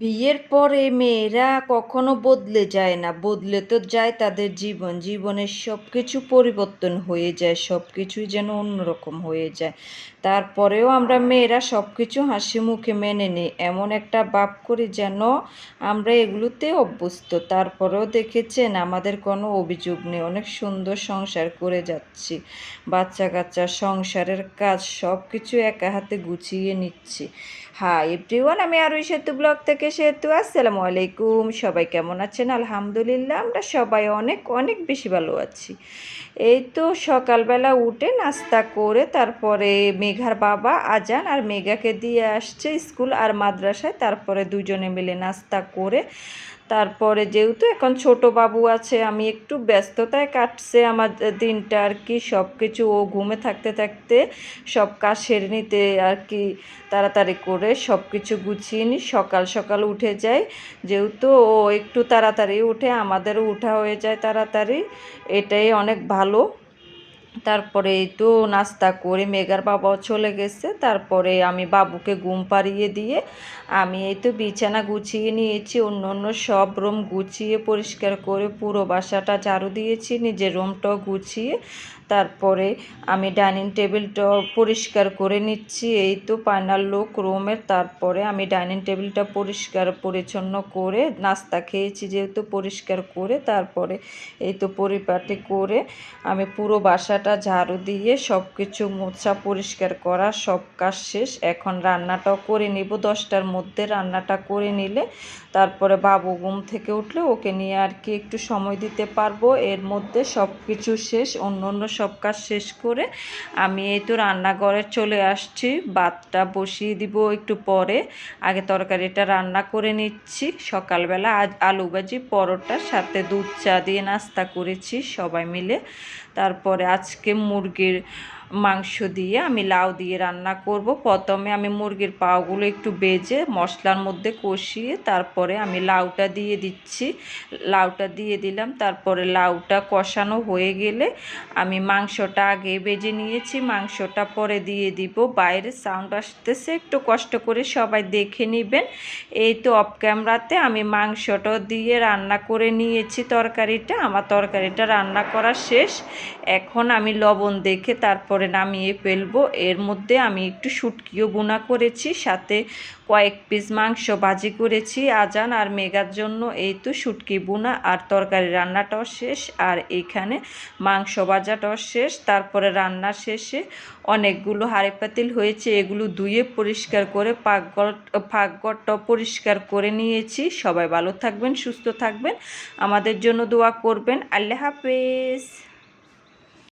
বিয়ের পরে মেয়েরা কখনো বদলে যায় না। বদলে তো যায় তাদের জীবন। জীবনের সব কিছু পরিবর্তন হয়ে যায় সব কিছুই যেন অন্যরকম হয়ে যায়। তারপরেও আমরা মেয়েরা সব কিছু হাসি মুখে মেনে নিই। এমন একটা বাপ করি যেন আমরা এগুলোতে অভ্যস্ত। তারপরেও দেখেছেন, আমাদের কোনো অভিযোগ নেই। অনেক সুন্দর সংসার করে যাচ্ছি। বাচ্চা কাচ্চা সংসারের কাজ সব কিছু একা হাতে গুছিয়ে নিচ্ছি। হাই এভরিওয়ান, আমি আরই সেতু ব্লগ থেকে সেতু আসসালামু আলাইকুম, সবাই কেমন আছেন? আলহামদুলিল্লাহ, আমরা সবাই অনেক অনেক বেশি ভালো আছি। এই তো সকালবেলা উঠে নাস্তা করে তারপরে মেঘার বাবা আজান আর মেঘাকে দিয়ে আসছে স্কুল আর মাদ্রাসায়। তারপরে দুজনে মিলে নাস্তা করে তারপরে যেহেতু এখন ছোট বাবু আছে, আমি একটু ব্যস্ততায় কাটছে আমার দিনটা আর কি। সব কিছু ও ঘুমে থাকতে থাকতে সব কাজ সেরে নিতে আর কি তাড়াতাড়ি করে সব কিছু গুছিয়ে নিই। সকাল সকাল উঠে যাই, যেহেতু ও একটু তাড়াতাড়ি উঠে, আমাদেরও উঠা হয়ে যায় তাড়াতাড়ি। এটাই অনেক ভালো। তারপরে তো নাস্তা করে মেঘার বাবাও চলে গেছে। তারপরে আমি বাবুকে ঘুম পাড়িয়ে দিয়ে আমি এই তো বিছানা গুছিয়ে নিয়েছি, অন্য অন্য সব রুম গুছিয়ে পরিষ্কার করে পুরো বাসাটা ঝাড়ু দিয়েছি, নিজের রুমটাও গুছিয়ে তারপরে আমি ডাইনিং টেবিলটা পরিষ্কার করে নিচ্ছি। এই তো ফাইনাল লোক রুমের, তারপরে আমি ডাইনিং টেবিলটা পরিষ্কার পরিচ্ছন্ন করে নাস্তা খেয়েছি যেহেতু পরিষ্কার করে, তারপরে এই তো পরিপাটি করে আমি পুরো বাসাটা ঝাড়ু দিয়ে সব কিছু মোছা পরিষ্কার করা, সব কাজ শেষ। এখন রান্নাটাও করে নিব। দশটার মধ্যে রান্নাটা করে নিলে তারপরে বাবু ঘুম থেকে উঠলে ওকে নিয়ে আর কি একটু সময় দিতে পারব। এর মধ্যে সব কিছু শেষ, অন্য অন্য সব কাজ শেষ করে আমি এই তো রান্নাঘরে চলে আসছি। ভাতটা বসিয়ে দিব একটু পরে। আগে তরকারিটা রান্না করে নিচ্ছি। সকালবেলা আজ আলু ভাজি পরোটার সাথে দুধ চা দিয়ে নাস্তা করেছি সবাই মিলে। তারপরে আজকে মুরগির মাংস দিয়ে আমি লাউ দিয়ে রান্না করব। প্রথমে আমি মুরগির পাওগুলো একটু বেজে মশলার মধ্যে কষিয়ে তারপরে আমি লাউটা দিয়ে দিচ্ছি। লাউটা দিয়ে দিলাম, তারপরে লাউটা কষানো হয়ে গেলে আমি মাংসটা আগে বেজে নিয়েছি। মাংসটা পরে দিয়ে দিব। বাইরে সাউন্ড আসতেছে, একটু কষ্ট করে সবাই দেখে নেবেন। এই তো অফ ক্যামেরাতে আমি মাংসটা দিয়ে রান্না করে নিয়েছি তরকারিটা। আমার তরকারিটা রান্না করা শেষ। এখন আমি লবণ দেখে তারপর করে নামিয়ে ফেলব। এর মধ্যে আমি একটু শুটকিও বোনা করেছি, সাথে কয়েক পিস মাংস ভাজি করেছি, আজান আর মেগার জন্য এই তো শুটকি বোনা আর তরকারি রান্নাটাও শেষ, আর এইখানে মাংস ভাজাটাও শেষ। তারপরে রান্না শেষে অনেকগুলো হাড়ি পাতিল হয়েছে, এগুলো ধুয়ে পরিষ্কার করে পাকঘর, পাকঘরটাও পরিষ্কার করে নিয়েছি। সবাই ভালো থাকবেন, সুস্থ থাকবেন। আমাদের জন্য দোয়া করবেন। আল্লাহ হাফেজ।